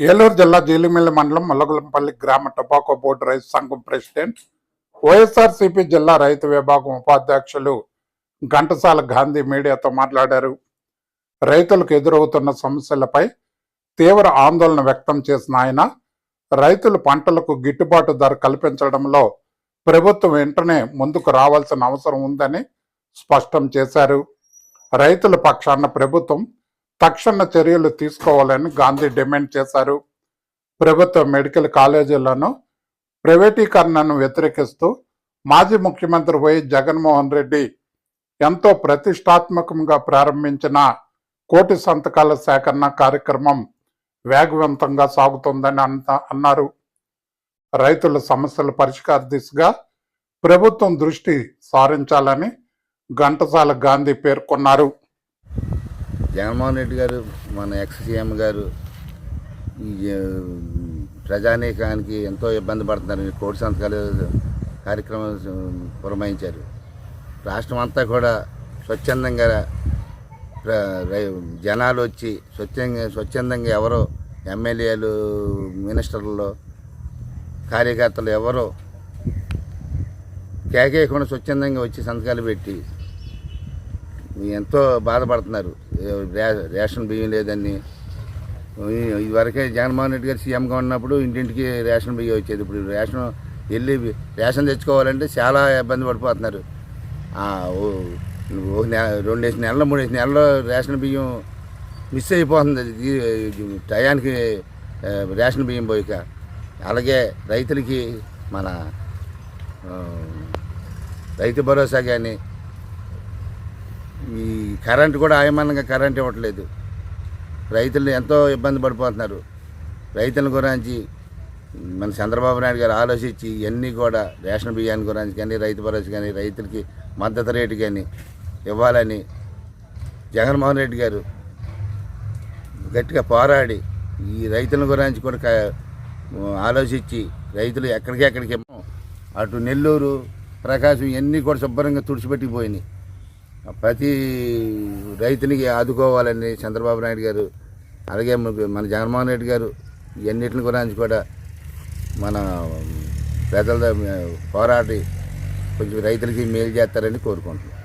ఏలూరు జిల్లా జీలిమిల్లి మండలం ముల్లగులంపల్లి గ్రామ టొబాకో బోర్డు రైతు సంఘం ప్రెసిడెంట్ వైఎస్ఆర్సీపీ జిల్లా రైతు విభాగం ఉపాధ్యక్షులు ఘంటసాల గాంధీ మీడియాతో మాట్లాడారు. రైతులకు ఎదురవుతున్న సమస్యలపై తీవ్ర ఆందోళన వ్యక్తం చేసిన ఆయన రైతులు పంటలకు గిట్టుబాటు ధర కల్పించడంలో ప్రభుత్వం వెంటనే ముందుకు రావాల్సిన అవసరం ఉందని స్పష్టం చేశారు. రైతుల పక్షాన ప్రభుత్వం తక్షణ చర్యలు తీసుకోవాలని గాంధీ డిమాండ్ చేశారు. ప్రభుత్వ మెడికల్ కాలేజీలను ప్రైవేటీకరణను వ్యతిరేకిస్తూ మాజీ ముఖ్యమంత్రి వైఎస్ జగన్మోహన్ రెడ్డి ఎంతో ప్రతిష్టాత్మకంగా ప్రారంభించిన కోటి సంతకాల సేకరణ కార్యక్రమం వేగవంతంగా సాగుతోందని అన్నారు. రైతుల సమస్యల పరిష్కార దిశగా ప్రభుత్వం దృష్టి సారించాలని ఘంటసాల గాంధీ పేర్కొన్నారు. జగన్మోహన్ రెడ్డి గారు మన ఎక్స్ సీఎం గారు ప్రజానీకానికి ఎంతో ఇబ్బంది పడుతున్నారు. కోటి సంతకాలు కార్యక్రమం పురమాయించారు. రాష్ట్రం అంతా కూడా స్వచ్ఛందంగా జనాలు వచ్చి స్వచ్ఛంగా స్వచ్ఛందంగా ఎవరో ఎమ్మెల్యేలు మినిస్టర్లు కార్యకర్తలు ఎవరో కేకేయకుండా స్వచ్ఛందంగా వచ్చి సంతకాలు పెట్టి ఎంతో బాధపడుతున్నారు. రే- రేషన్ బియ్యం లేదని. ఇదివరకే జగన్మోహన్ రెడ్డి గారు సీఎంగా ఉన్నప్పుడు ఇంటింటికి రేషన్ బియ్యం వచ్చేది. ఇప్పుడు రేషన్ వెళ్ళి రేషన్ తెచ్చుకోవాలంటే చాలా ఇబ్బంది పడిపోతున్నారు. ఆ, నె రెండేసి నెలలు మూడేసి నెలలు రేషన్ బియ్యం మిస్ అయిపోతుంది. టయానికి రేషన్ బియ్యం పోయిక. అలాగే రైతులకి మన రైతు భరోసా కానీ ఈ కరెంట్ కూడా ఆయమానంగా కరెంట్ ఇవ్వట్లేదు. రైతులు ఎంతో ఇబ్బంది పడిపోతున్నారు. రైతుల గురించి మన చంద్రబాబు నాయుడు గారు ఆలోచించి ఇవన్నీ కూడా రేషన్ బియ్యాన్ని గురించి కానీ రైతు భరోసా కానీ రైతులకి మద్దతు రేటు కానీ ఇవ్వాలని జగన్మోహన్ రెడ్డి గారు గట్టిగా పోరాడి ఈ రైతుల గురించి కూడా ఆలోచించి రైతులు ఎక్కడికెక్కడికి అటు నెల్లూరు ప్రకాశం ఇవన్నీ కూడా శుభ్రంగా తుడిచిపెట్టిపోయినాయి. ప్రతి రైతునికి ఆదుకోవాలని చంద్రబాబు నాయుడు గారు అలాగే మన- మన జగన్మోహన్ రెడ్డి గారు ఇవన్నిటిని గురించి కూడా మన పేదలతో పోరాడి కొంచెం రైతులకి మేలు చేస్తారని కోరుకుంటున్నాం.